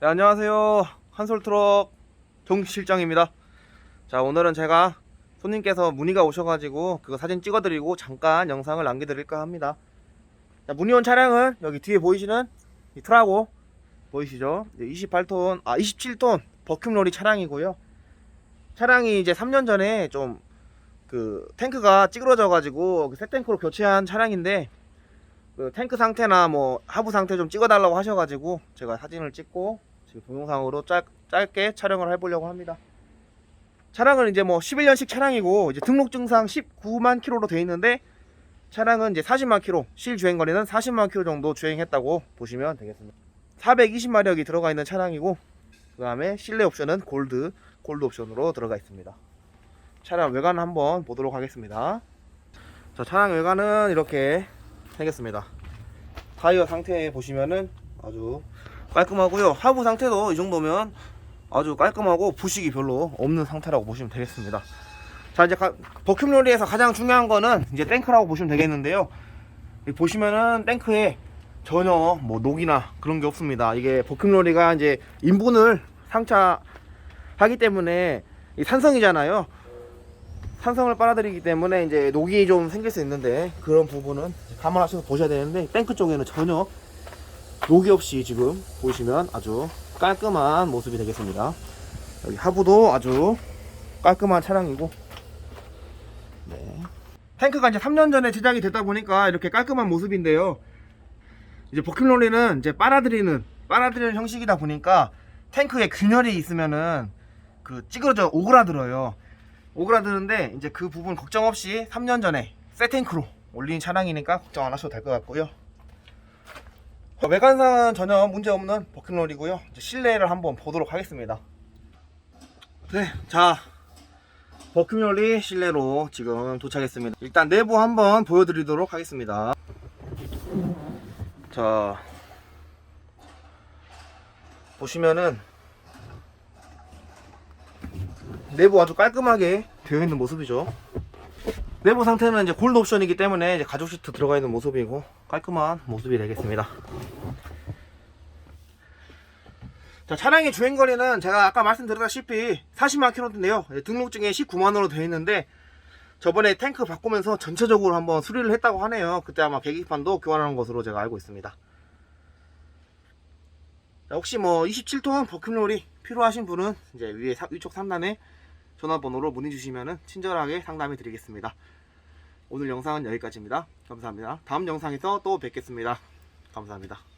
네, 안녕하세요. 한솔트럭 정실장입니다. 자, 오늘은 제가 손님께서 문의가 오셔가지고 그거 사진 찍어드리고 잠깐 영상을 남겨드릴까 합니다. 자, 문의 온 차량은 여기 뒤에 보이시는 이 트라고 보이시죠? 28톤, 아, 27톤 버큐로리 차량이고요. 차량이 이제 3년 전에 좀 그 탱크가 찌그러져가지고 그새 탱크로 교체한 차량인데 그 탱크 상태나 뭐 하부 상태 좀 찍어달라고 하셔가지고 제가 사진을 찍고 지금 동영상으로 짧, 짧게 촬영을 해보려고 합니다. 차량은 이제 뭐 11년식 차량이고 이제 등록 증상 19만 킬로로 돼 있는데 차량은 이제 40만 킬로 실 주행 거리는 40만 킬로 정도 주행했다고 보시면 되겠습니다. 420마력이 들어가 있는 차량이고 그 다음에 실내 옵션은 골드 골드 옵션으로 들어가 있습니다. 차량 외관 한번 보도록 하겠습니다. 자 차량 외관은 이렇게 생겼습니다. 타이어 상태 보시면은 아주 깔끔하고요. 하부 상태도 이 정도면 아주 깔끔하고 부식이 별로 없는 상태라고 보시면 되겠습니다. 자 이제 가, 버큐로리에서 가장 중요한 거는 이제 탱크라고 보시면 되겠는데요. 보시면은 탱크에 전혀 뭐 녹이나 그런 게 없습니다. 이게 버큐로리가 이제 인분을 상차 하기 때문에 이 산성이잖아요. 산성을 빨아들이기 때문에 이제 녹이 좀 생길 수 있는데 그런 부분은 감안하셔서 보셔야 되는데 탱크 쪽에는 전혀 녹이 없이 지금 보시면 아주 깔끔한 모습이 되겠습니다. 여기 하부도 아주 깔끔한 차량이고 네. 탱크가 이제 3년 전에 제작이 됐다 보니까 이렇게 깔끔한 모습인데요. 이제 버킷롤리는 이제 빨아들이는 빨아들이는 형식이다 보니까 탱크에 균열이 있으면은 그 찌그러져 오그라들어요. 오그라드는데 이제 그 부분 걱정 없이 3년 전에 새 탱크로 올린 차량이니까 걱정 안 하셔도 될 것 같고요. 외관상은 전혀 문제 없는 버킷롤이고요. 실내를 한번 보도록 하겠습니다. 네, 자 버큐널리 실내로 지금 도착했습니다. 일단 내부 한번 보여드리도록 하겠습니다. 자 보시면은 내부 아주 깔끔하게 되어 있는 모습이죠. 내부 상태는 이제 골드 옵션이기 때문에 이제 가죽 시트 들어가 있는 모습이고 깔끔한 모습이 되겠습니다. 자, 차량의 주행 거리는 제가 아까 말씀드렸다시피 40만 킬로인데요. 등록증에 19만 원으로 되어 있는데 저번에 탱크 바꾸면서 전체적으로 한번 수리를 했다고 하네요. 그때 아마 계기판도 교환하는 것으로 제가 알고 있습니다. 자, 혹시 뭐 27톤 버큐놀이 필요하신 분은 이제 위에 사- 위쪽 상단에 전화번호로 문의 주시면 친절하게 상담해 드리겠습니다. 오늘 영상은 여기까지입니다. 감사합니다. 다음 영상에서 또 뵙겠습니다. 감사합니다.